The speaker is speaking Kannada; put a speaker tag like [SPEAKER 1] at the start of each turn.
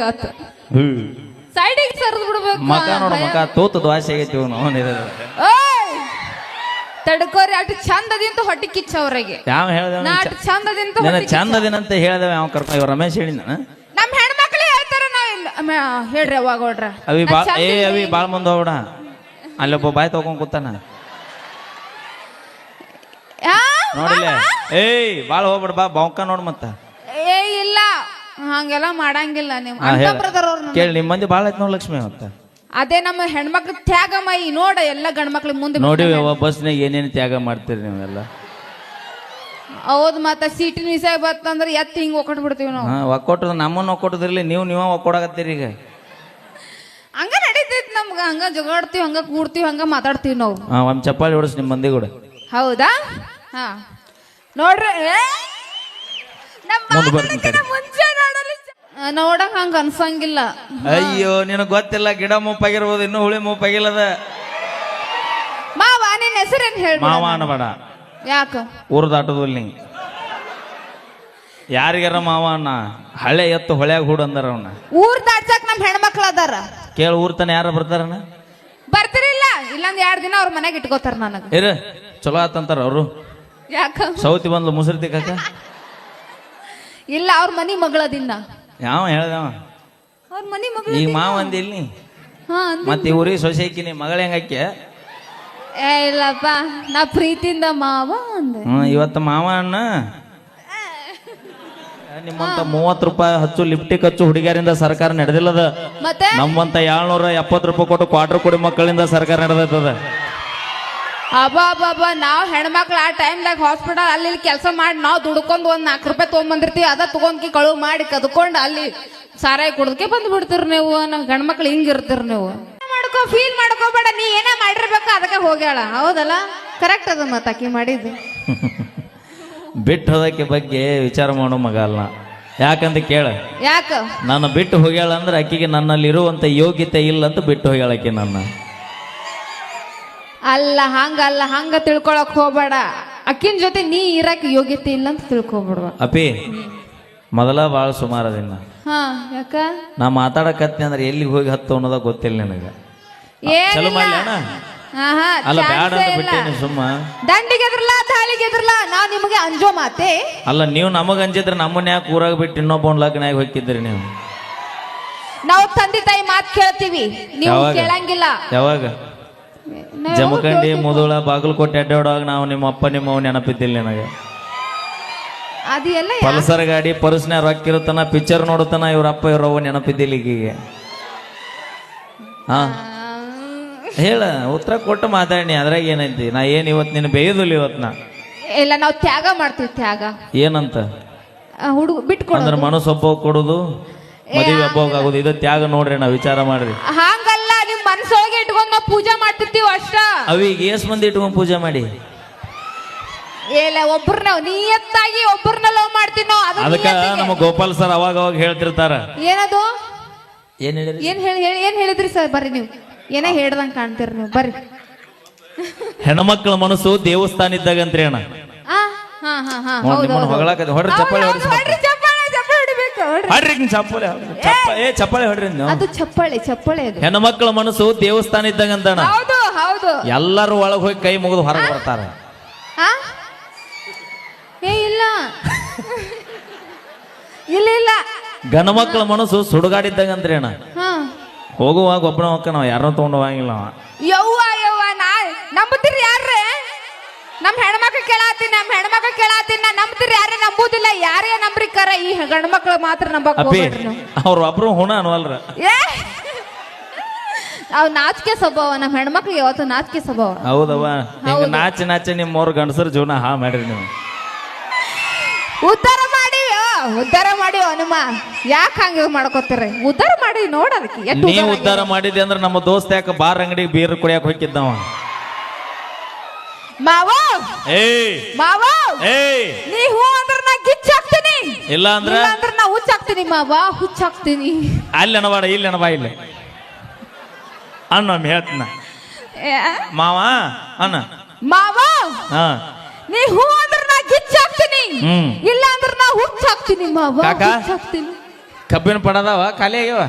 [SPEAKER 1] ಹಂಗಾತ. ಸೈಡಿಗೆ ಸರಿದ್ ಬಿಡ್ಬೇಕು.
[SPEAKER 2] ಮಕ ನೋಡು ಮಕ ತೋತ ದ್ವಾಸೆ ಆಗೈತಿ ಇವನು
[SPEAKER 1] ಓಯ್! ತಡ್ಕೋರಿ ಚಂದ ಚಂದದಿಂತ ಹೊಟ್ಟಿ ಕಿಚ್ಚ ಅವ್ರಿಗೆ.
[SPEAKER 2] ಯಾವ ಹೇಳ್ದ
[SPEAKER 1] ನಾ ಅಷ್ಟು ಚಂದದಿಂತ
[SPEAKER 2] ನನ್ನ
[SPEAKER 1] ಹೊಟ್ಟಿ ಕಿಚ್ಚ.
[SPEAKER 2] ಚಂದದಿನಂತ ಹೇಳ್ದವ ಯಾವ ಕರ್ಕೊಂಡ್ ಇವ ರಮೇಶ್ ಹೇಳಿನ
[SPEAKER 1] ನಮ್ ಹೆಣ್ಮಕ್ಳು ಹೇಳ್ತಾರ ನಾವ್ ಇಲ್ಲ. ಹೇಳ್ರಿ ಅವಾಗ ಹೊಡ್ರ
[SPEAKER 2] ಅವಿ ಬಾ ಏ ಅವಿ ಬಾಳ್ ಮುಂದೆ ಹೋಗ್ಬಿಡ. ಅಲ್ಲೊಬ್ಬ ಬಾಯ್ ತಗೊಂಡ್ ಕೂತಾನ. ನೋಡಿಲ್ಲ. ಏಯ್ ಬಾಳ್ ಹೋಗ್ಬಿಡ ಬಾ ಬೌಕ ನೋಡ್ ಮತ್ತ.
[SPEAKER 1] ಹಂಗೆಲ್ಲ ಮಾಡಂಗಿಲ್ಲ ನೀವು.
[SPEAKER 2] ಹಾ,
[SPEAKER 1] ಅಂತ
[SPEAKER 2] ಹೇಳ.
[SPEAKER 1] ಬ್ರದರ್ ಅವ್ರು
[SPEAKER 2] ಕೇಳಿ ನಿಮ್ಮ ಮಂದಿ ಬಾಳ ಐತ್ ನೋಡ್ ಲಕ್ಷ್ಮಿ ಅಂತ
[SPEAKER 1] ಅದೇ ನಮ್ಮ ಹೆಣ್ಮಕ್ಳು ತ್ಯಾಗ ಮೈ ನೋಡ ಎಲ್ಲ ಗಂಡ್ಮಕ್ಳು ಮುಂದೆ
[SPEAKER 2] ನೋಡಿ ಬಸ್ನಾಗ ಏನೇನು ತ್ಯಾಗ ಮಾಡ್ತೀರಿ ನೀವೆಲ್ಲ?
[SPEAKER 1] ಹೌದ್ ಮತ್ತೆ ಸೀಟಿನ ವಿಷಯ ಬತ್ತಂದ್ರೆ ಎತ್ತ ಹಿಂಗ್ ಒಕ್ಕಟ್ ಬಿಡ್ತೀವಿ ನಾವು.
[SPEAKER 2] ಹಾ ಒಕ್ಕೊಟ್ಟದ ನಮ್ಮನ್ನ ಒಕ್ಕೊಟ್ಟದ್ರಲ್ಲಿ ನೀವು ನೀವ ಒಕ್ಕೊಡಕತ್ತೀರಿ ಈಗ?
[SPEAKER 1] ಹಂಗ ನಡೀತೈತಿ ನಮ್ಗ ಹಂಗ ಜಗಾಡ್ತೀವಿ ಹಂಗ ಕೂಡ್ತೀವಿ ಹಂಗ ಮಾತಾಡ್ತೀವಿ ನಾವು.
[SPEAKER 2] ಹಾ ಒಂದ್ ಚಪ್ಪಾಳಿ ಹೊಡಿಸ್ ನಿಮ್ ಮಂದಿ ಕೂಡ.
[SPEAKER 1] ಹೌದಾ? ಹಾ. ನೋಡ್ರಿ ಏ! ನಮ್
[SPEAKER 2] ಮುಂದ್ ಬರ್ತೀನಿ
[SPEAKER 1] ಮಾತಾಡಕ್ಕಿಂತ ಮುಂಚೆ ನೋಡಕ್ ಹಂಗ ಅನ್ಸಂಗಿಲ್ಲ.
[SPEAKER 2] ಅಯ್ಯೋ ನಿನಗ್ ಗೊತ್ತಿಲ್ಲ ಗಿಡ ಮುಪ್ಪಾಗಿರ್ಬೋದು ಇನ್ನೂ ಹುಳಿ ಮುಪ್ಪಾಗಿಲ್ಲದ
[SPEAKER 1] ಮಾವ ನಿನ್ ಹೆಸರೇನ್ ಹೇಳಿ
[SPEAKER 2] ಮಾವ ಅನ್ಬೇಡ.
[SPEAKER 1] ಯಾಕ?
[SPEAKER 2] ಊರ್ ದಾಟೋದಿಲ್ಲ ನೀ. ಯಾರಿಗಾರ ಮಾವ ಅನ್ನ ಹಳೆ ಎತ್ತು ಹೊಳ್ಯಾಗ ಹೂಡ್ ಅಂದಾರ ಅವನ.
[SPEAKER 1] ಊರ್ ದಾಟ್ಸಕ್ ನಮ್ ಹೆಣ್ಮಕ್ಳ ಅದಾರ.
[SPEAKER 2] ಕೇಳ ಊರ್ ತನ ಯಾರ ಬರ್ತಾರನ
[SPEAKER 1] ಬರ್ತಿರಿಲ್ಲ ಇಲ್ಲೊಂದ್ ಎರಡ್ ದಿನ ಅವ್ರ ಮನೆಗೆ ಇಟ್ಕೋತಾರ ನನಗ.
[SPEAKER 2] ಇರ ಚಲೋ ಆತಂತಾರ ಅವರು.
[SPEAKER 1] ಯಾಕ?
[SPEAKER 2] ಸೌತಿ ಬಂದ್ಲು ಮುಸುರಿ ತಿಕ್ಕಾಕ
[SPEAKER 1] ಇಲ್ಲ ಅವ್ರ ಮನಿ ಮಗಳದಿನ್ನ.
[SPEAKER 2] ಯಾವ ಹೇಳ್ದವ?
[SPEAKER 1] ಅವ್ರ ಮನೆ ಮಗಳು
[SPEAKER 2] ಈಗ ಮಾವ ಅಂದಿಲ್ಲ ನೀ?
[SPEAKER 1] ಹಾ ಅಂದ್-
[SPEAKER 2] ಮತ್ತೆ ಇವ್ರಿ ಸೊಸೈಕಿ ನೀ ಮಗಳ ಹೆಂಗಾಕೆ
[SPEAKER 1] ಏ ಇಲ್ಲಪ್ಪ ನಾ ಪ್ರೀತಿಯಿಂದ ಮಾವ ಅಂದೆ.
[SPEAKER 2] ಇವತ್ತು ಮಾವ ಅಣ್ಣ. ನಿಮ್ಮಂತ ಮೂವತ್ತು ರೂಪಾಯಿ ಹಚ್ಚು ಲಿಫ್ಟಿಕ್ ಹಚ್ಚು ಹುಡುಗಿಯರಿಂದ ಸರ್ಕಾರ ನಡೆದಿಲ್ಲದ?
[SPEAKER 1] ಮತ್ತೆ?
[SPEAKER 2] ನಮ್ಮಂತ ಏಳ್ನೂರ ಎಪ್ಪತ್ತು ರೂಪಾಯಿ ಕೊಟ್ಟು ಕ್ವಾರ್ಟರ್ ಕೊಡಿ ಮಕ್ಕಳಿಂದ ಸರ್ಕಾರ ನಡೆದದ
[SPEAKER 1] ಅಬ್ಬಾ ಅಬ್ಬಾ ನಾವ್ ಹೆಣ್ಮಕ್ಳು ಆ ಟೈಮ್ದಾಗ ಹಾಸ್ಪಿಟಲ್ ಅಲ್ಲಿ ಇಲ್ಲಿ ಕೆಲಸ ಮಾಡಿ ನಾವು ದುಡ್ಕೊಂಡು ಒಂದ್ ನಾಲ್ಕು ರೂಪಾಯಿ ತೊಗೊಂಬಂದಿರ್ತೀವಿ ಅದ ತಗೊಂಡ್ಕಿ ಕಳುವು ಮಾಡಿ ಕದ್ಕೊಂಡು ಅಲ್ಲಿ ಸಾರಾಯಿ ಕುಡ್ದಕ್ಕೆ ಬಂದ್ ಬಿಡ್ತೀರಿ ನೀವು ನಾವ್ ಗಂಡ್ಮಕ್ಳು ಹಿಂಗಿರ್ತೀರಿ ನೀವು. ಮಾಡ್ಕೋ ಫೀಲ್ ಮಾಡ್ಕೋಬೇಡ ನೀ ಏನೇ ಮಾಡಿರ್ಬೇಕು ಅದಕ್ಕೆ ಹೋಗ್ಯಾಳ. ಹೌದಲ್ಲ? ಕರೆಕ್ಟ್ ಅದ ಮತ್ತ ಆಕಿ ಮಾಡಿದ್ದು.
[SPEAKER 2] ಬಿಟ್ಟು ಹೋದಕ್ಕೆ ಬಗ್ಗೆ ವಿಚಾರ ಮಾಡೋ ಮಗ ಅಲ್ಲ ಯಾಕಂತ ಕೇಳ.
[SPEAKER 1] ಯಾಕ?
[SPEAKER 2] ನಾನು ಬಿಟ್ಟು ಹೋಗ್ಯಾಳ ಅಂದ್ರೆ ಆಕಿಗೆ ನನ್ನಲ್ಲಿ ಇರುವಂತ ಯೋಗ್ಯತೆ ಇಲ್ಲ ಅಂತ ಬಿಟ್ಟು ಹೋಗ್ಯಾಳಕ್ಕೆ ನನ್ನ.
[SPEAKER 1] ಅಲ್ಲ ಹಂಗ ಅಲ್ಲ ಹಂಗ ತಿಳ್ಕೊಳಕ್ ಹೋಗ್ಬೇಡ. ಅಕ್ಕಿನ ಜೊತೆ ನೀ ಇರಕ್ ಯೋಗ್ಯತೆ ಇಲ್ಲ ಅಂತ ತಿಳ್ಕೊಬಿಡ್ವ.
[SPEAKER 2] ಅಪಿ ಮೊದಲ ಭಾಳ ಸುಮಾರು ಅದಿನ್ನ
[SPEAKER 1] ಹಾ ಯಾಕ?
[SPEAKER 2] ನಾ ಮಾತಾಡಕತ್ನಿ ಅಂದ್ರೆ ಎಲ್ಲಿಗೆ ಹೋಗಿ ಹತ್ತು ಅನ್ನೋದ ಗೊತ್ತಿಲ್ಲ ನಿನಗೆ. ಚಲೋ
[SPEAKER 1] ಏನಿಲ್ಲ.
[SPEAKER 2] ಮಾಡ್ಲಿ ಅಣ್ಣ.
[SPEAKER 1] ಆಹಾ,
[SPEAKER 2] ಅಲ್ಲ ಬ್ಯಾಡ
[SPEAKER 1] ಚಾನ್ಸೇ
[SPEAKER 2] ಅಂತ
[SPEAKER 1] ಇಲ್ಲ.
[SPEAKER 2] ಬಿಟ್ಟೇನಿ ಸುಮ್ಮ.
[SPEAKER 1] ದಂಡಿಗೆ ಎದ್ರಲ್ಲ ತಾಳಿಗೆ ಎದ್ರಲ್ಲ ನಾ ನಿಮಗೆ ಅಂಜೋ ಮಾತೆ.
[SPEAKER 2] ಅಲ್ಲ ನೀವು ನಮಗೆ ಅಂಜಿದ್ರೆ ನಮ್ಮನ್ನ ಯಾಕೆ ಊರಾಗ ಬಿಟ್ಟು ಇನ್ನೊಬ್ಬ ಲಗ್ನಾಗ ಹೋಗಿದ್ರಿ ನೀವು?
[SPEAKER 1] ನಾವು ತಂದೆ ತಾಯಿ ಮಾತು ಕೇಳ್ತೀವಿ. ನೀವು
[SPEAKER 2] ಯಾವಾಗ?
[SPEAKER 1] ಕೇಳಂಗಿಲ್ಲ.
[SPEAKER 2] ಯಾವಾಗ? ಜಮಖಂಡಿ ಮುದುಳ ಬಾಗಲಕೋಟೆ ಅಡ್ಡಾಡುವಾಗ ನಾವು ನಿಮ್ಮ ಅಪ್ಪ ನಿಮ್ಮ ನೆನಪಿದ್ದಿಲ್ಲ ನನಗೆ.
[SPEAKER 1] ಅದೆಲ್ಲ
[SPEAKER 2] ಪಲ್ಸರ್ ಗಾಡಿ ಪರ್ಸ್ನ ರೊಕ್ಕ ಇರುತ್ತಾನ ಪಿಕ್ಚರ್ ನೋಡುತ್ತಾನ ಇವ್ರ ಅಪ್ಪ ಇವ್ರ ಅವ್ವ ನೆನಪಿದ್ದಿಲ್ಲ ಈಗೀಗ. ಹಾ? ಹೇಳ ಉತ್ತರ ಕೊಟ್ಟು ಮಾತಾಡಿ ಅದ್ರಾಗ ಏನೈತಿ? ನಾ ಏನ್ ಇವತ್ತು ನಿನ್ನ ಬೇಯುದಿಲ್ಲ ಇವತ್ತು ನಾ?
[SPEAKER 1] ಇಲ್ಲ ನಾವು ತ್ಯಾಗ ಮಾಡ್ತೀವಿ ತ್ಯಾಗ.
[SPEAKER 2] ಏನಂತ?
[SPEAKER 1] ಹುಡುಗ ಬಿಟ್ಕೊಡು
[SPEAKER 2] ಅಂದ್ರೆ ಮನಸ್ಸು ಒಬ್ಬ ಕೊಡುದು ಮದುವೆ ಒಬ್ಬ ಆಗುದು ಇದು ತ್ಯಾಗ ನೋಡ್ರಿ ನಾವು ವಿಚಾರ ಮಾಡ್ರಿ.
[SPEAKER 1] ಹಂಗಲ್ಲ.
[SPEAKER 2] ಅವಿಗೆ ಏಸ್ ಮಂದಿ ಇಟ್ಕೊಂಡು ಪೂಜೆ ಮಾಡಿ.
[SPEAKER 1] ಏಲ ಒಬ್ಬರನ್ನ ನಿಯತ್ತಾಗಿ ಒಬ್ಬರನ್ನ ಲವ್ ಮಾಡ್ತೀವಿ ನಾವು ಅದು
[SPEAKER 2] ಅದಕ್ಕ
[SPEAKER 1] ನಿಯತ್ತಿಗೆ.
[SPEAKER 2] ನಮ್ಮ ಗೋಪಾಲ್ ಸರ್ ಅವಾಗ ಅವಾಗ ಹೇಳ್ತಿರ್ತಾರ.
[SPEAKER 1] ಏನದು?
[SPEAKER 2] ಏನ್ ಹೇಳಿರಿ
[SPEAKER 1] ಏನ್ ಹೇಳಿ ಹೇಳಿ ಏನ್ ಹೇಳಿದ್ರಿ ಸರ್ ಬರ್ರಿ ನೀವು. ಏನೇ ಹೇಳ್ದಂಗ್ ಕಾಣ್ತೀರಿ ನೀವು ಬರ್ರಿ.
[SPEAKER 2] ಹೆಣ್ಮಕ್ಳ ಮನಸ್ಸು ದೇವಸ್ಥಾನ ಇದ್ದಾಗ ಅಣ್ಣ.
[SPEAKER 1] ಆ, ಹಾ ಹಾ ಹಾ
[SPEAKER 2] ನೋಡ್
[SPEAKER 1] ಹೌದು
[SPEAKER 2] ನಿಮ್ಮನ್ನ
[SPEAKER 1] ಹೌದು.
[SPEAKER 2] ಹೊಗಳಾಕತ್ತಿ. ಹೊಡ್ರಿ ಚಪ್ಪಾಳೆ
[SPEAKER 1] ಹೌದು, ಹೌದು, ಹೊಡ್ರಿ ಚಪ್ಪಾಳೆ ಚಪ್ಪಾಳೆ ಹೊಡಿಬೇಕು ಹೊಡ್ರಿ.
[SPEAKER 2] ಹೊಡ್ರಿ ಹಿಂಗ್ ಚಪ್ಪಾಳೆ ಹೊಡ್ರಿ. ಚಪ್ಪ- ಏ ಚಪ್ಪಾಳೆ ಹೊಡ್ರಿ ನೀವು.
[SPEAKER 1] ಅದು ಚಪ್ಪಾಳೆ ಚಪ್ಪಾಳೆ ಅದು.
[SPEAKER 2] ಹೆಣ್ಮಕ್ಳ ಮನಸ್ಸು ದೇವಸ್ಥಾನ ಇದ್ದಾಗ
[SPEAKER 1] ಹೌದು ಹೌದು.
[SPEAKER 2] ಎಲ್ಲರೂ ಒಳಗೆ ಹೋಗಿ ಕೈ ಮುಗಿದು ಹೊರಗೆ ಬರ್ತಾರೆ.
[SPEAKER 1] ಆ? ಏ ಇಲ್ಲ. ಇಲ್ಲ ಇಲ್ಲ.
[SPEAKER 2] ಗಣಮಕ್ಕಳ ಮನಸ್ಸು ಸುಡುಗಾಡಿದ್ದಂಗಂತ್ರಿ ಅಣ್ಣ.
[SPEAKER 1] ಹಾ.
[SPEAKER 2] ಹೋಗುವಾಗ ಒಬ್ಬನ ಹೊಕ್ಕ ನಾವು ಯಾರನ್ನೂ ತಗೊಂಡು ಹೋಗಂಗಿಲ್ಲ ಅವ.
[SPEAKER 1] ಯವ್ವ ಯವ್ವ ನಾ ನಂಬುತ್ತೀರಿ ಯಾರ್ರೆ? ನಮ್ಮ ಹೆಣ್ಮಕ್ಳು ಕೇಳಾತೀನಿ ನಮ್ಮ ಹೆಣ್ಮಕ್ಳು ಕೇಳಾತೀನಿ ನಾ ನಂಬ್ತೀರಿ ಯಾರೇ ನಂಬುದಿಲ್ಲ. ಯಾರೇ ನಂಬ್ರಿ ಕರ ಈ ಗಂಡ್ಮಕ್ಳು ಮಾತ್ರ ನಂಬಕ್
[SPEAKER 2] ಅಪ್ಪಿ
[SPEAKER 1] ಹೋಗ್ಬೇಡ್ರಿ ನೀವು.
[SPEAKER 2] ಅವ್ರ ಒಬ್ರು ಹುಣ ಅನ್ವಲ್ರ.
[SPEAKER 1] ಏ ಅವ್ ನಾಚಿಕೆ ಸ್ವಭಾವ ನಮ್ಮ ಹೆಣ್ಮಕ್ಳಿಗೆ ಯಾವತ್ತು ನಾಚಿಕೆ ಸ್ವಭಾವ.
[SPEAKER 2] ಹೌದವ್ವ. ಹಿಂಗ ನಾಚಿ ನಾಚಿ ಮೂರು ಗಂಡಸರ ಜೀವನ ಹಾ ಮಾಡ್ರಿ ನೀವು.
[SPEAKER 1] ಉದ್ಧಾರ ಮಾಡಿ ಉದ್ಧಾರ ಮಾಡಿ ಹನುಮ. ಯಾಕೆ ಹಂಗ ಮಾಡ್ಕೋತೀರಿ? ಉದ್ಧಾರ ಮಾಡಿ ನೋಡೋದಕ್ಕೆ ಎಷ್ಟು
[SPEAKER 2] ನೀ
[SPEAKER 1] ಉದ್ಧಾರ
[SPEAKER 2] ಉದ್ಧಾರ ಮಾಡಿದ್ದೆ ಅಂದ್ರೆ ನಮ್ಮ ದೋಸ್ತ ಯಾಕೆ ಬಾರ್ ಅಂಗಡಿಗೆ ಬೀರ್ ಕುಡಿಯಕ್ ಹೋಗಿದ್ದವ
[SPEAKER 1] ಮಾವ!
[SPEAKER 2] ಏಯ್!
[SPEAKER 1] ಮಾವ!
[SPEAKER 2] ಏಯ್!
[SPEAKER 1] ನೀ ಹೂ ಅಂದ್ರ ನಾ ಗಿಚ್ಚಾಕ್ತೀನಿ
[SPEAKER 2] ಇಲ್ಲ ಅಂದ್ರೆ?
[SPEAKER 1] ಇಲ್ಲ ಅಂದ್ರ ನಾ ಹುಚ್ಚಾಕ್ತೀನಿ ಮಾವ ಹುಚ್ಚಾಕ್ತೀನಿ
[SPEAKER 2] ಅಲ್ಲಿ ಅನವಾಡ ಇಲ್ಲಿ ಅನವಾ ಇಲ್ಲಿ. ಅಣ್ಣ ಹೇಳ್ತೀನ. ಮಾವ ಅಣ್ಣ
[SPEAKER 1] ಮಾವ?
[SPEAKER 2] ಹಾ.
[SPEAKER 1] ನೀ ಹೂ ಅಂದ್ರೆ ನಾ ಗಿಚ್ಚಾಕ್ತೀನಿ
[SPEAKER 2] ಹ್ಮ್.
[SPEAKER 1] ಇಲ್ಲ ಅಂದ್ರ ನಾ ಹುಚ್ಚಾಕ್ತೀನಿ ಮಾವ
[SPEAKER 2] ಕಾಕ?
[SPEAKER 1] ಹಾಕ್ತೀನಿ.
[SPEAKER 2] ಕಬ್ಬಿನ ಪಡದಾವ ಖಾಲಿ ಆಗ್ಯಾವ?